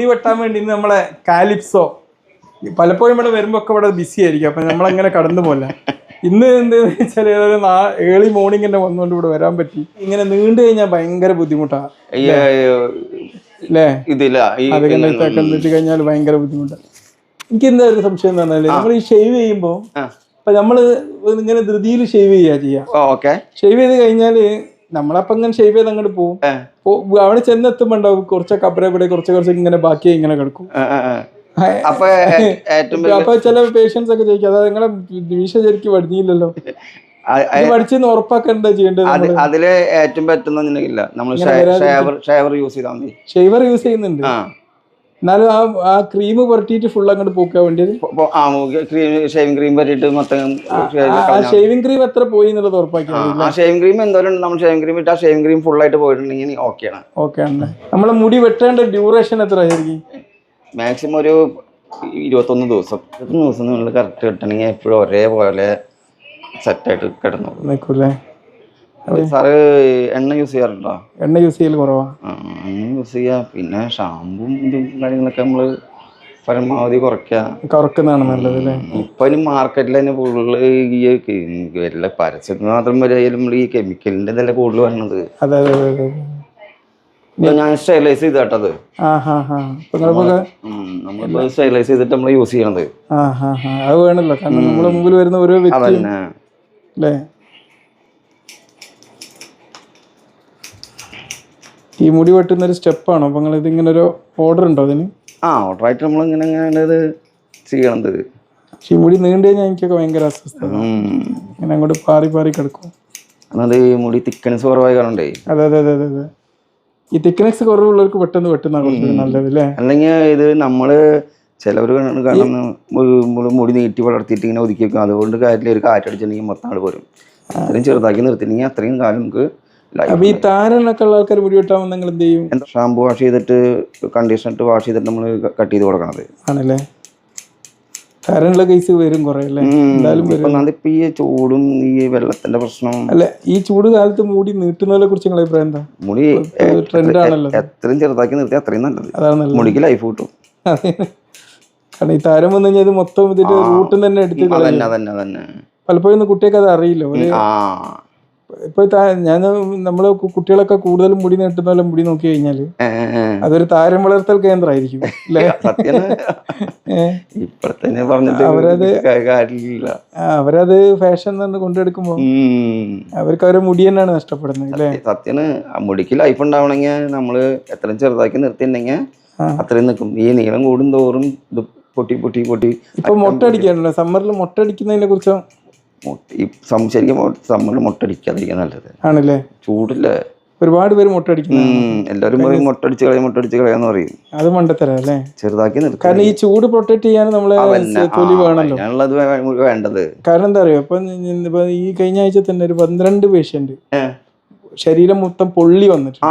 മുടി വെട്ടാൻ വേണ്ടി നമ്മളെ കാലിപ്സോ പലപ്പോഴും ഇവിടെ വരുമ്പോ ഒക്കെ ഇവിടെ ബിസി ആയിരിക്കും. അപ്പൊ നമ്മളങ്ങനെ കടന്നു പോലെ ഇന്ന് എന്താന്ന് വെച്ചാൽ ഏതൊരു ഏർലി മോർണിംഗ് തന്നെ വന്നുകൊണ്ട് ഇവിടെ വരാൻ പറ്റി. ഇങ്ങനെ നീണ്ടു കഴിഞ്ഞാൽ ഭയങ്കര ബുദ്ധിമുട്ടാ. ഈ അല്ലേ? ഇതില്ല അതിങ്ങനെ കഴിഞ്ഞാൽ ഭയങ്കര ബുദ്ധിമുട്ടാണ് എനിക്ക് എന്താ ഒരു സംശയം എന്ന് പറഞ്ഞാൽ നമ്മൾ ഈ ഷെയ്വ് ചെയ്യുമ്പോൾ. ഇപ്പൊ നമ്മൾ ഇങ്ങനെ ധൃതിയിൽ ഷെയ്വ് ചെയ്യാ ചെയ്യാ. ഷെയ്വ് ചെയ്ത് കഴിഞ്ഞാൽ നമ്മളപ്പം ഇങ്ങനെ ഷേവ് ചെയ്ത് അങ്ങോട്ട് പോകും അവിടെ ചെന്നെത്തുമ്പോ ഉണ്ടാവും കുറച്ചൊക്കെ അപ്പുറം ഇവിടെ കുറച്ച് കുറച്ച് ഇങ്ങനെ ബാക്കി ഇങ്ങനെ കിടക്കും. അപ്പൊ ചില പേഷ്യൻസ് ഒക്കെ ചോദിക്കും അതായത് നിങ്ങളെ വീശ ശരിക്കും വടിഞ്ഞില്ലല്ലോ പഠിച്ചെന്ന് ചെയ്യേണ്ടത് അതിൽ ഏറ്റവും പറ്റുന്നില്ല നമ്മൾ ഷേവർ യൂസ് ചെയ്താൽ മതി. ഷേവർ യൂസ് ചെയ്യുന്നുണ്ട്. എന്നാലും ആ ആ ക്രീം പുരട്ടിയിട്ട് ഫുൾ അങ്ങോട്ട് പോക്കാൻ വേണ്ടിയത്. ആ ക്രീം ഷേവിംഗ് ക്രീം പറ്റിയിട്ട് മൊത്തം ആ ഷേവിംഗ് ക്രീം എത്ര പോയി എന്നുള്ളത് ഉറപ്പാക്കി ആ ഷേവിംഗ് ക്രീം എന്തായാലും നമ്മൾ ഷേവിംഗ് ക്രീം ഇട്ട് ആ ഷേവിംഗ് ക്രീം ഫുൾ ആയിട്ട് പോയിട്ടുണ്ടെങ്കിൽ ഓക്കെയാണ് ഓക്കെ ആണ്. നമ്മളെ മുടി വെട്ടേണ്ട ഡ്യൂറേഷൻ എത്ര ആയിരിക്കും? മാക്സിമം ഒരു ഇരുപത്തൊന്ന് ദിവസം. ഇരുപത്തൊന്ന് ദിവസം നിങ്ങൾ കറക്റ്റ് കിട്ടണമെങ്കിൽ എപ്പോഴും ഒരേപോലെ സെറ്റായിട്ട് കിടന്നു നിൽക്കൂലേ സാറ് എണ്ണ യൂസ് ചെയ്യാറുണ്ടോ? എണ്ണ യൂസ് ചെയ്യൽ കുറവാ. യൂസ് ചെയ്യുക പിന്നെ ഷാമ്പും കാര്യങ്ങളൊക്കെ നമ്മൾ പരമാവധി കുറയ്ക്കുക കുറക്കുന്നതാണ് നല്ലത് അല്ലേ? ഇപ്പൊ ഇനി മാർക്കറ്റിൽ തന്നെ ഫുള്ള് ഈ പരസ്യത്തിന് മാത്രം വരെയായാലും നമ്മൾ ഈ കെമിക്കലിന്റെ ഇതല്ലേ കൂടുതൽ വരണത്. അതെ അതെ അതെ ഞാൻ സ്റ്റൈലൈസ് ചെയ്ത് കേട്ടത് നമ്മളിപ്പോ സ്റ്റൈലൈസ് ചെയ്തിട്ട് നമ്മൾ യൂസ് ചെയ്യണത്. അത് വേണല്ലോ. കാരണം നമ്മുടെ മുമ്പിൽ വരുന്ന ഓരോ വ്യക്തി അല്ലേ? ഈ മുടി വെട്ടുന്ന ഒരു സ്റ്റെപ്പാണോ? അപ്പം നിങ്ങൾ ഇതിങ്ങനെ ഒരു ഓർഡർ ഉണ്ടോ അതിന്? ആ ഓർഡറായിട്ട് നമ്മൾ ഇങ്ങനെ ഇങ്ങനെ ഇത് ചെയ്യണത്. പക്ഷെ ഈ മുടി നീണ്ടു കഴിഞ്ഞാൽ എനിക്കൊക്കെ ഭയങ്കര അസ്വസ്ഥത. ഇങ്ങനെ അങ്ങോട്ട് പാറി പാറി കിടക്കും. എന്നത് ഈ മുടി തിക്കനസ് കുറവായി കാണണ്ടേ? അതെ അതെ അതെ അതെ അതെ. ഈ തിക്നെസ് കുറവുള്ളവർക്ക് പെട്ടെന്ന് വെട്ടുന്ന കുറച്ചുകൂടി നല്ലത് അല്ലേ? അല്ലെങ്കിൽ ഇത് നമ്മൾ ചിലവർ മു- മുടി നീട്ടി വളർത്തിയിട്ട് ഇങ്ങനെ ഒതുക്കി വെക്കും. അതുകൊണ്ട് കാര്യത്തിൽ ഒരു കാറ്റടിച്ചിട്ടുണ്ടെങ്കിൽ മൊത്തം ആൾ പോരും. അത്രയും ചെറുതാക്കി നിർത്തിയിട്ടുണ്ടെങ്കിൽ അത്രയും കാലം നമുക്ക് അപ്പൊ ഈ താരനൊക്കെ ഉള്ള ആൾക്കാർ മുടി നിങ്ങൾ എന്ത് ചെയ്യും? എന്താ ഷാമ്പു വാഷ് ചെയ്തിട്ട് കണ്ടീഷണർ ഇട്ട് വാഷ് ചെയ്തിട്ട് നമ്മൾ കട്ട് ചെയ്ത് കൊടുക്കണത്. ആണല്ലേ? താരനുള്ള കേസ് വരും കുറെ അല്ലേ? എന്തായാലും ഇപ്പൊ ഒന്നാമത് ഇപ്പൊ ഈ ചൂടും ഈ വെള്ളത്തിന്റെ പ്രശ്നം അല്ല ഈ ചൂട് കാലത്ത് മുടി നീട്ടുന്നതിനെ കുറിച്ച് നിങ്ങളെ അഭിപ്രായം എന്താ? മുടി ട്രെൻഡ് ആണല്ലോ. എത്രയും ചെറുതാക്കി നിർത്തി അത്രയും നല്ലത്. അതാണ് മുടിക്ക് ലൈഫ് കിട്ടും. കാരണം ഈ താരം വന്നു കഴിഞ്ഞാൽ മൊത്തം ഇതിന്റെ റൂട്ടും തന്നെ എടുത്ത് കളയും. പലപ്പോഴും കുട്ടിയൊക്കെ അത് അറിയില്ല. ഇപ്പൊ ഞാൻ നമ്മൾ കുട്ടികളൊക്കെ കൂടുതലും മുടി നീട്ടുന്ന മുടി നോക്കി കഴിഞ്ഞാൽ. അതൊരു താരം വളർത്തൽ കേന്ദ്രമായിരിക്കും അവരത് അവരത് ഫാഷൻ എന്ന് കൊണ്ടെടുക്കുമ്പോ. അവർക്ക് അവരുടെ മുടി തന്നെയാണ് നഷ്ടപ്പെടുന്നത് അല്ലേ? സത്യന് മുടിക്ക് ലൈഫ് ഉണ്ടാവണമെങ്കിൽ നമ്മൾ എത്രയും ചെറുതാക്കി നിർത്തിണ്ടെങ്കിൽ. അത്രയും നിൽക്കും ഈ നീളം കൂടും തോറും പൊട്ടി പൊട്ടി പൊട്ടി. ഇപ്പൊ മുട്ട അടിക്കാനുണ്ടോ സമ്മറിൽ മുട്ട അടിക്കുന്നതിനെ കുറിച്ചോ ഈ സം- ശരിക്കും നമ്മൾ മുട്ടടിക്കാതിരിക്കാൻ നല്ലത്. ആണല്ലേ? ചൂടില്ലേ. ഒരുപാട് പേര് മുട്ടടിക്കുന്നു. എല്ലാവരും പറയും മുട്ടടിച്ച് കളയാം മുട്ടടിച്ച് കളയാന്ന് പറയും. അത് മണ്ടത്തരല്ലേ ചെറുതാക്കി നിർത്തി. കാരണം ഈ ചൂട് പ്രൊട്ടക്ട് ചെയ്യാൻ നമ്മൾ തൊലി വേണല്ലോ. വേ- വേണ്ടത്. കാരണം എന്താ അറിയോ? ഇപ്പൊ ഈ കഴിഞ്ഞ ആഴ്ച തന്നെ ഒരു പന്ത്രണ്ട് പേഷ്യന്റ് ശരീരം മൊത്തം പൊള്ളി വന്നിട്ടുണ്ട്.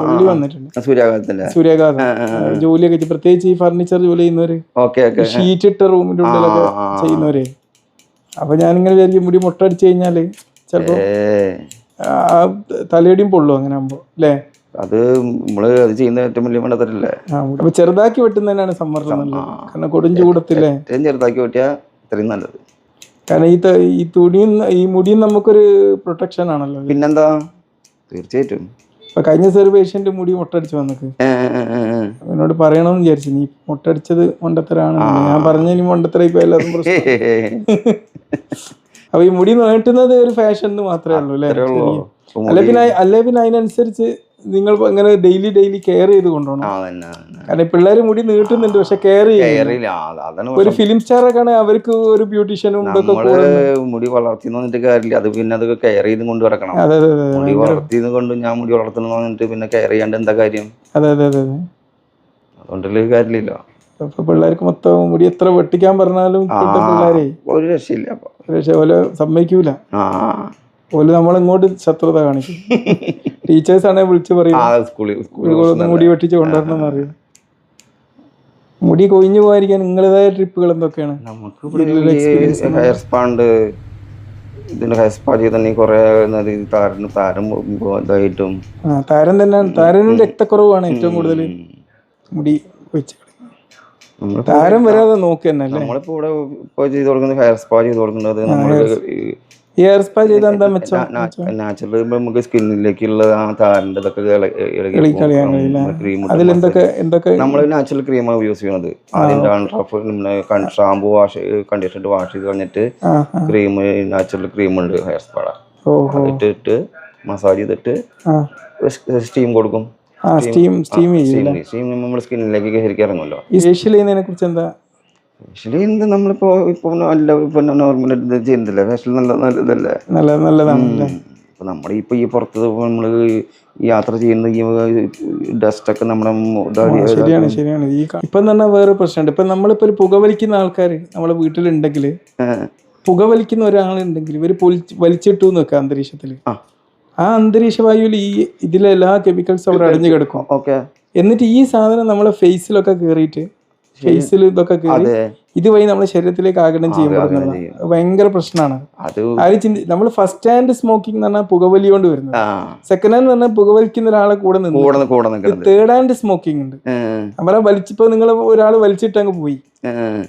പൊള്ളി വന്നിട്ടുണ്ട്. സൂര്യാഘാതത്തിന്റെ സൂര്യാഘാതം. ജോലിയൊക്കെ പ്രത്യേകിച്ച് ഈ ഫർണിച്ചർ ജോലി ചെയ്യുന്നവര് ഷീറ്റ് ഇട്ട റൂമിന്റെ ഉള്ളിലൊക്കെ. ചെയ്യുന്നവരെ അപ്പൊ ഞാനിങ്ങനെ വിചാരിക്കും മുടി മുട്ട അടിച്ചു കഴിഞ്ഞാൽ ചിലപ്പോ ആ തലയടിയും പൊള്ളു അങ്ങനെ ആകുമ്പോ അല്ലേ അത് നമ്മൾ അത് ചെയ്യുന്ന ഏറ്റവും വലിയ മണ്ടത്തരല്ലേ? അപ്പൊ ചെറുതാക്കി വെട്ടുന്നതിനാണ് സമ്മറിൽ നല്ലത്. കാരണം കൊടും ചൂടത്തില്ലേ? ഏറ്റവും ചെറുതാക്കി വെട്ടിയാ ഇത്രയും നല്ലത്. കാരണം ഈ ഈ തുണിയും ഈ മുടിയും നമുക്കൊരു പ്രൊട്ടക്ഷൻ ആണല്ലോ. പിന്നെന്താ? തീർച്ചയായിട്ടും. ഇപ്പൊ കഴിഞ്ഞ ദിവസം ഒരു പേഷ്യന്റ് മുടി മുട്ടടിച്ച് ഏ. എന്നോട് പറയണമെന്ന് വിചാരിച്ചു. നീ മുട്ടടിച്ചത് മണ്ടത്തരാണ് ഞാൻ പറഞ്ഞ ഇനി മണ്ടത്തരായി പോയാലും അപ്പൊ ഈ മുടി നീട്ടുന്നത് ഒരു ഫാഷൻ മാത്രമേ ഉള്ളൂ അല്ലേ? അല്ലെ പിന്നെ അല്ലെ പിന്നെ അതിനനുസരിച്ച് നിങ്ങൾ ഇങ്ങനെ ഡെയിലി ഡെയിലി കെയർ ചെയ്ത് കൊണ്ടുപോകണം. കാരണം പിള്ളേർ മുടി നീട്ടുന്നുണ്ട് പക്ഷെ കെയർ ഒരു ഫിലിം സ്റ്റാറൊക്കെ ആണെങ്കിൽ അവർക്ക് ഒരു ബ്യൂട്ടീഷ്യനും മുടി വളർത്തി എന്നിട്ട് കാര്യമില്ല. അത് പിന്നെ അത് കെയർ ചെയ്ത് കൊണ്ട് കിടക്കണം അതെ അതെ അതെ മുടി വളർത്തിന്ന് കൊണ്ട് ഞാൻ മുടി വളർത്തണം എന്നിട്ട് പിന്നെ കെയർ ചെയ്യാണ്ട് എന്താ കാര്യം? അതെ അതെ അതെ അതെ. അതുകൊണ്ടുള്ള കാര്യമില്ല. അപ്പൊ പിള്ളേർക്ക് മൊത്തം മുടി എത്ര വെട്ടിക്കാൻ പറഞ്ഞാലും പിള്ളേരെ. ഒരു രക്ഷയില്ല പക്ഷെ ഓൽ സമ്മതിക്കൂല. ഓൽ നമ്മളിങ്ങോട്ട് ശത്രുത കാണിക്കും. ടീച്ചേഴ്സ് ആണെങ്കിൽ വിളിച്ചു പറയും. മുടി വെട്ടിച്ച് കൊണ്ടുവരണം എന്ന് മുടി കൊഴിഞ്ഞു പോകാതിരിക്കാൻ നിങ്ങളുടേതായ ട്രിപ്പുകൾ എന്തൊക്കെയാണ്? നമുക്ക് ഹെയർ സ്പാ ഉണ്ട്. ഇതിന്റെ ഹെയർ സ്പാ ചെയ്തിട്ടുണ്ടെങ്കിൽ കുറെ താരന് താരം ഇതായിട്ടും. ആ താരൻ തന്നെയാണ്. താരനും രക്തക്കുറവാണ് ഏറ്റവും കൂടുതൽ മുടി വെച്ച് നമ്മളിപ്പോ താരം വരാതെ നോക്കുക തന്നെ അല്ലേ നമ്മളിപ്പോ ഇവിടെ ഇപ്പൊ ചെയ്ത് കൊടുക്കുന്നത് ഹെയർ സ്പാ ചെയ്ത് കൊടുക്കുന്നത് നമ്മൾ ഹെയർ സ്പാ ചെയ്താൽ എന്താ മെച്ചം? നാച്ചുറൽ നമുക്ക് സ്കിന്നിലേക്കുള്ള ആ താരന്റെ ഇതൊക്കെ അതിലെന്തൊക്കെ എന്തൊക്കെ നമ്മൾ നാച്ചുറൽ ക്രീമാണ് യൂസ് ചെയ്യുന്നത് ആദ്യം dandruff shampoo wash conditioner wash ചെയ്ത് ആ ക്രീം നാച്ചുറൽ ക്രീം ഉണ്ട് ഹെയർ സ്പാട ഇട്ടിട്ട് മസാജ് ചെയ്തിട്ട് സ്റ്റീം കൊടുക്കും. സ്റ്റീം സ്റ്റീം സ്റ്റീം നമ്മൾ നമ്മുടെ സ്കിന്നിലേക്ക് കയറി ഇറങ്ങുമല്ലോ ഫേഷ്യൽ ചെയ്യുന്നതിനെ കുറിച്ച് എന്താ ആക്ച്വലി എന്ത് നമ്മളിപ്പോ ഇപ്പൊ എല്ലാവരും ഇപ്പൊ നോർമൽ ചെയ്യുന്നില്ല? ഫാഷൻ നല്ല നല്ല ഇതല്ലേ? നല്ല നല്ലതാണല്ലേ? അപ്പൊ നമ്മുടെ ഇപ്പൊ ഈ പുറത്ത് നമ്മൾ യാത്ര ചെയ്യുന്ന ഈ ഡസ്റ്റ് ഒക്കെ നമ്മുടെ ശരിയാണ് ശരിയാണ്. ഈ ഇപ്പം തന്നെ വേറെ പ്രശ്നമുണ്ട്. ഇപ്പൊ നമ്മളിപ്പോ ഒരു പുകവലിക്കുന്ന ആൾക്കാർ നമ്മളെ വീട്ടിലുണ്ടെങ്കിൽ പുകവലിക്കുന്ന ഒരാളുണ്ടെങ്കിൽ പൊലിച്ച് വലിച്ചിട്ടു നോക്കാം അന്തരീക്ഷത്തിൽ. അന്തരീക്ഷത്തിൽ ആ അന്തരീക്ഷ വായുവിൽ ഈ ഇതിലെ എല്ലാ കെമിക്കൽസും അവിടെ അടഞ്ഞു കിടക്കും. ഓക്കെ. എന്നിട്ട് ഈ സാധനം നമ്മളെ ഫേസിലൊക്കെ കയറിയിട്ട് ഫേസിൽ ഇതൊക്കെ കയറി ഇതുവഴി നമ്മുടെ ശരീരത്തിലേക്ക് ആഗിരണം ചെയ്യുമ്പോൾ ഭയങ്കര പ്രശ്നമാണ്. അത് ചിന്തി നമ്മൾ ഫസ്റ്റ് ഹാൻഡ് സ്മോക്കിംഗ് എന്ന് പറഞ്ഞാൽ പുകവലി കൊണ്ട് വരുന്നത്. സെക്കൻഡ് ഹാൻഡ് പറഞ്ഞാൽ പുകവലിക്കുന്ന ഒരാളെ കൂടെ നിന്ന്. തേർഡ് ഹാൻഡ് സ്മോക്കിംഗ് ഉണ്ട്. നമ്മളെ വലിച്ചിപ്പോ നിങ്ങൾ ഒരാൾ വലിച്ചിട്ട് അങ്ങ് പോയി.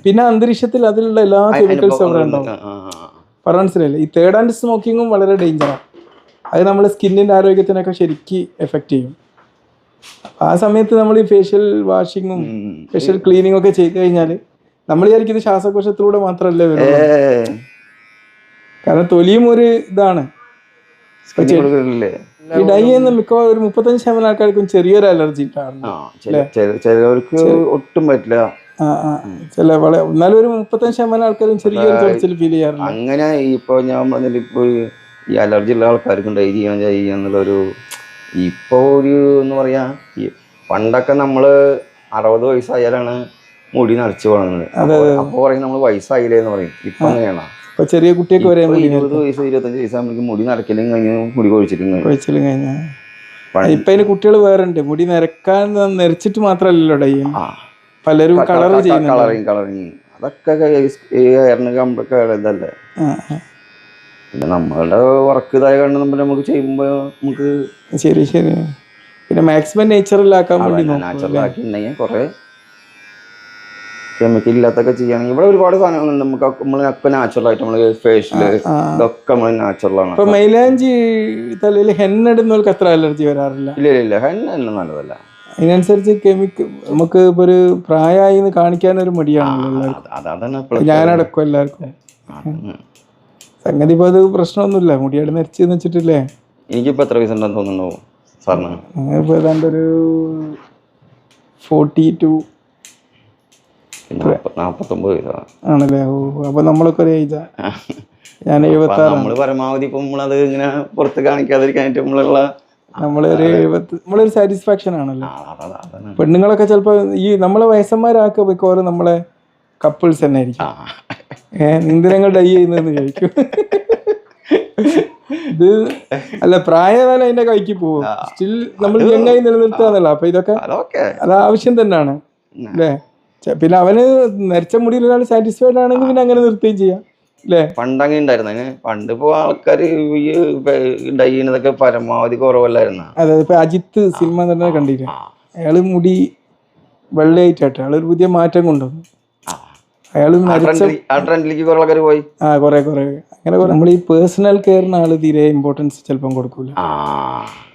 പിന്നെ അന്തരീക്ഷത്തിൽ അതിലുള്ള എല്ലാ കെമിക്കൽസും അവിടെ ഉണ്ടാവും. പറഞ്ഞ മനസ്സിലായില്ലേ? ഈ തേർഡ് ഹാൻഡ് സ്മോക്കിങ്ങും വളരെ ഡേഞ്ചറാണ് അത് നമ്മുടെ സ്കിന്നിന്റെ ആരോഗ്യത്തിനൊക്കെ ശരിക്ക് എഫക്റ്റ് ചെയ്യും. ആ സമയത്ത് നമ്മൾ ഈ ഫേഷ്യൽ വാഷിങ്ങും ഫേഷ്യൽ ക്ലീനിങ് ഒക്കെ ചെയ്ത് കഴിഞ്ഞാൽ നമ്മൾ വിചാരിക്കുന്നത് ശ്വാസകോശത്തിലൂടെ മാത്രമല്ലേ വരും. കാരണം തൊലിയും ഒരു ഇതാണ്. ഈ ഡൈ ചെയ്യുന്ന മിക്കവാറും ഒരു മുപ്പത്തഞ്ച് ശതമാനം ആൾക്കാർക്കും ചെറിയൊരു അലർജി ചിലവർക്ക് ഒട്ടും പറ്റില്ല. ചില വളരെ എന്നാലും ഒരു മുപ്പത്തഞ്ച് ശതമാനം ആൾക്കാരും ചെറിയൊരു ഫീൽ ചെയ്യാറുണ്ട്. അങ്ങനെ ഇപ്പൊ ഞാൻ ഇപ്പൊ ഈ അലർജി ഉള്ള ആൾക്കാർക്കും ഡൈ ചെയ്യണം ചെയ്യുക എന്നുള്ളൊരു ഇപ്പോൾ ഒരു എന്ന് പറയാ ഈ പണ്ടൊക്കെ നമ്മൾ അറുപത് വയസ്സായാലാണ് മുടി നരച്ചു വളർന്നത് അപ്പോൾ പറയും നമ്മൾ വയസ്സായില്ലേ എന്ന് പറയും ഇപ്പം അങ്ങനെയാണ് അപ്പോൾ ചെറിയ കുട്ടിയൊക്കെ വരെ ഇരുപത് വയസ്സ് ഇരുപത്തഞ്ച് വയസ്സാകുമ്പോഴേക്കും മുടി നരക്കലും കഴിഞ്ഞ് മുടി കൊഴിച്ചിട്ടും കഴിഞ്ഞു കൊഴിച്ചിലും കഴിഞ്ഞ ഇപ്പം അതിന് കുട്ടികൾ വേറെ ഉണ്ട് മുടി നരക്കാൻ നരച്ചിട്ട് മാത്രമല്ലല്ലോ ഡൈ പലരും കളർ ചെയ്യും കളറിങ് കളറിങ് അതൊക്കെ ഹെയറിന് കമ്പൊക്കെ ഇതല്ലേ. പിന്നെ നമ്മളുടെ വർക്ക് ഇതായ കാരണം നമ്മൾ നമുക്ക് ചെയ്യുമ്പോൾ നമുക്ക് ശരി ശരി. പിന്നെ മാക്സിമം നേച്ചറിലാക്കാൻ വേണ്ടി നോക്കും കൊറേ കുറെ കെമിക്കൽ ഇല്ലാത്തൊക്കെ ചെയ്യുകയാണെങ്കിൽ ഇവിടെ ഒരുപാട് സാധനങ്ങളുണ്ട്. നമുക്ക് നമ്മളൊക്കെ നാച്ചുറൽ ആയിട്ട് നമ്മൾ ഫേഷ്യൽ. ഇതൊക്കെ നമ്മൾ നാച്ചുറൽ ആണ്. ഇപ്പൊ മൈലാഞ്ചി തലയിൽ ഹെന്നിടുന്നവർക്ക് അത്ര അലർജി വരാറില്ല. ഇല്ല ഇല്ല ഇല്ല. ഹെണ്ണ നല്ലതല്ല. അതിനനുസരിച്ച് കെമിക്കൽ നമുക്ക് ഇപ്പൊ ഒരു പ്രായമായി കാണിക്കാനൊരു കാണിക്കാൻ ഒരു മടിയാണല്ലോ എല്ലാവർക്കും ഞാനടക്കം എല്ലാവർക്കും. സംഗതി ഇപ്പൊ അത് പ്രശ്നമൊന്നുമില്ല. മുടിയാട് നിരച്ചെന്ന് വെച്ചിട്ടില്ലേ? എനിക്കിപ്പോ എത്ര വയസ്സ് ഉണ്ടെന്ന് തോന്നുന്നു സാറിന്? ഇപ്പൊ ഏതാണ്ട് ഒരു ഫോർട്ടി ടു വയസ്സാണ് ആണല്ലേ? ഓ അപ്പൊ നമ്മളൊക്കെ ഒരു ഏജാ ഞാൻ എഴുപത്തി ആറ് നമ്മൾ പരമാവധി ഇപ്പൊ നമ്മളത് ഇങ്ങനെ പുറത്ത് കാണിക്കാതിരിക്കാനായിട്ട് നമ്മളുള്ള നമ്മളൊരു നമ്മളൊരു സാറ്റിസ്ഫാക്ഷൻ ആണല്ലോ. പെണ്ണുങ്ങളൊക്കെ ചിലപ്പോ ഈ നമ്മളെ വയസ്സന്മാരാക്കുക മിക്കവാറും നമ്മളെ കപ്പിൾസ് തന്നെ ആയിരിക്കും. ആ. ഡൈ ചെയ്യുന്നതെന്ന് ചോദിക്കും ഇത് അല്ല പ്രായമായാലും അതിന്റെ കൈക്ക് പോകും. സ്റ്റിൽ നമ്മൾ യങ്ങായി നിലനിർത്താന്നല്ല അപ്പൊ ഇതൊക്കെ അത് ആവശ്യം തന്നെയാണ്. അല്ലേ? പിന്നെ അവന് നരച്ച മുടിയിൽ ഒരാൾ സാറ്റിസ്ഫൈഡ് ആണെങ്കിൽ പിന്നെ അങ്ങനെ നിർത്തുകയും ചെയ്യാം. അല്ലേ? പണ്ടങ്ങനെ ഉണ്ടായിരുന്നു. അതിന് പണ്ട് ഇപ്പോ ആൾക്കാർ ഈ ഡൈ ചെയ്യുന്നതൊക്കെ പരമാവധി കുറവല്ലായിരുന്നു? അതെ ഇപ്പൊ അജിത്ത് സിനിമ തന്നെ കണ്ടില്ലേ? അയാൾ മുടി വെള്ളയായിട്ടാട്ടെ. അയാളൊരു പുതിയ മാറ്റം കൊണ്ടുവന്നു. അയാൾ പോയി? ആ കുറെ കുറെ. അങ്ങനെ നമ്മൾ ഈ പേഴ്സണൽ കെയറിന് ആൾ തീരെ ഇമ്പോർട്ടൻസ് ചിലപ്പം കൊടുക്കൂല.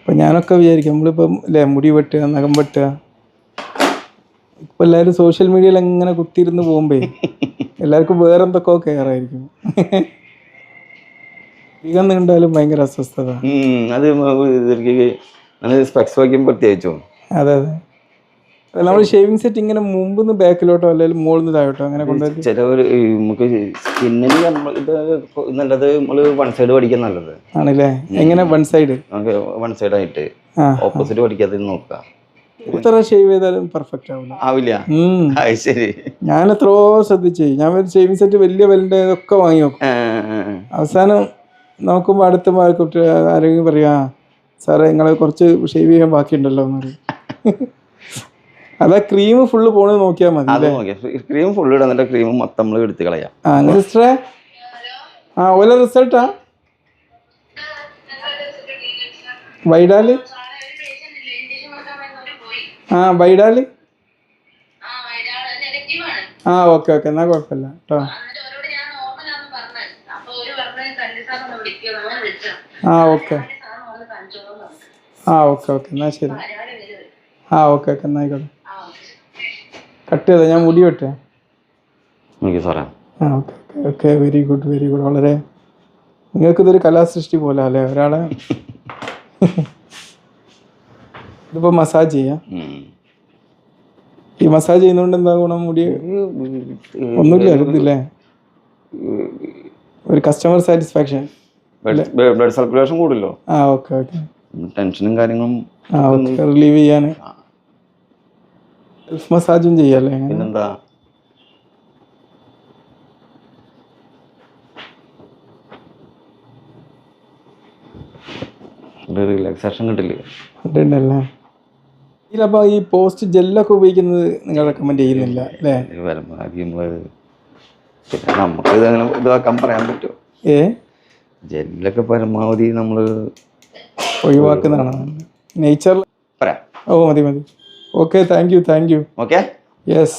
അപ്പൊ ഞാനൊക്കെ വിചാരിക്കും നമ്മളിപ്പം അല്ലേ മുടി വെട്ടുക നഖം വെട്ടുക. ഇപ്പൊ എല്ലാരും സോഷ്യൽ മീഡിയയിൽ എങ്ങനെ കുത്തിയിരുന്ന് പോകുമ്പേ എല്ലാവർക്കും വേറെ എന്തൊക്കെയോ കെയർ ആയിരിക്കും. അധികം നീണ്ടാലും ഭയങ്കര അസ്വസ്ഥത. അത് സ്പെക്സ് വയ്ക്കും പ്രത്യേകിച്ചും. അതെ അതെ. നമ്മൾ ഷേവിംഗ് സെറ്റ് ഇങ്ങനെ മുമ്പിന്ന് ബാക്കിലോട്ടോ അല്ലെങ്കിൽ മുകളിൽ നിന്ന് താഴോട്ടോ അങ്ങനെ കൊണ്ടുവരും ചിലവർ നമുക്ക് സ്കിന്നിന് നമ്മൾ ഇത് നല്ലത് നമ്മൾ വൺ സൈഡ് പഠിക്കാൻ നല്ലത്. ആണല്ലേ? എങ്ങനെ വൺ സൈഡ് വൺ സൈഡ് ആയിട്ട് ഓപ്പോസിറ്റ് പഠിക്കാതെ നോക്കുക എത്ര ഷേവ് ചെയ്താലും പെർഫെക്റ്റ് ആവില്ല. ആവില്ല ശരി. ഞാൻ എത്രയോ ശ്രദ്ധിച്ചു. ഞാൻ ഷേവിംഗ് സെറ്റ് വലിയ വലിയ ഒക്കെ വാങ്ങി നോക്കും. അവസാനം നോക്കുമ്പോൾ അടുത്ത കുട്ടി ആരെങ്കിലും പറയാ സാറേ നിങ്ങളെ കുറച്ച് ഷേവ് ചെയ്യാൻ ബാക്കിയുണ്ടല്ലോ എന്ന് പറയും. അതാ ക്രീം ഫുള്ള് പോണത് നോക്കിയാൽ മതി അത് ക്രീം ഫുള്ള് ഇടുന്നിട്ട് ക്രീം മൊത്തം നമ്മൾ എടുത്ത് കളയാം. ആ സിസ്റ്ററെ ആ ഓല റിസൾട്ടാ വൈഡാൽ? ആ വൈഡാൽ? ആ ഓക്കെ ഓക്കെ എന്നാ കുഴപ്പമില്ല. കേട്ടോ ആ ഓക്കെ. ആ ഓക്കെ ഓക്കെ എന്നാൽ ശരി. ആ ഓക്കെ ഓക്കെ എന്നാൽ ആയിക്കോട്ടെ. ആ ഓക്കെ കട്ട് ചെയ്താ? ഞാൻ മുടി വെട്ടേ. എനിക്ക് സാറേ. ആ okay very good very good. വളരെ നിങ്ങൾക്ക് ഇതൊരു കലാസൃഷ്ടി പോലെ അല്ലേ? ഒരാളെ ഇതിപ്പോ മസാജ് ചെയ്യാം. ഈ മസാജ് ചെയ്യുന്നതുകൊണ്ട് എന്താ ഗുണം? മുടി ഒന്നുമില്ല എടുത്തില്ലേ ഒരു കസ്റ്റമർ സാറ്റിസ്ഫാക്ഷൻ ബ്ലഡ് സർക്കുലേഷൻ കൂടില്ലോ ആ ഓക്കെ ഓക്കെ. ടെൻഷനും കാര്യങ്ങളും റിലീവ് ചെയ്യാൻ. സെൽഫ് മസാജും ചെയ്യാല്ലേ? പിന്നെന്താ? റിലാക്സേഷൻ കിട്ടില്ലേ? ഉണ്ടല്ലേ ഇതിലപ്പോ ഈ പോസ്റ്റ് ജെല്ലൊക്കെ ഉപയോഗിക്കുന്നത് നിങ്ങൾ റെക്കമെൻഡ് ചെയ്യുന്നില്ല അല്ലേ? പരമാവധി നമ്മൾ പിന്നെ നമുക്ക് ഇതങ്ങനെ ഇതാക്കാൻ പറയാൻ പറ്റുമോ? ഏ? ജെല്ലൊക്കെ പരമാവധി നമ്മൾ ഒഴിവാക്കുന്നതാണ് നേച്ചറിൽ പറയാം. ഓ മതി മതി. Okay thank you thank you okay yes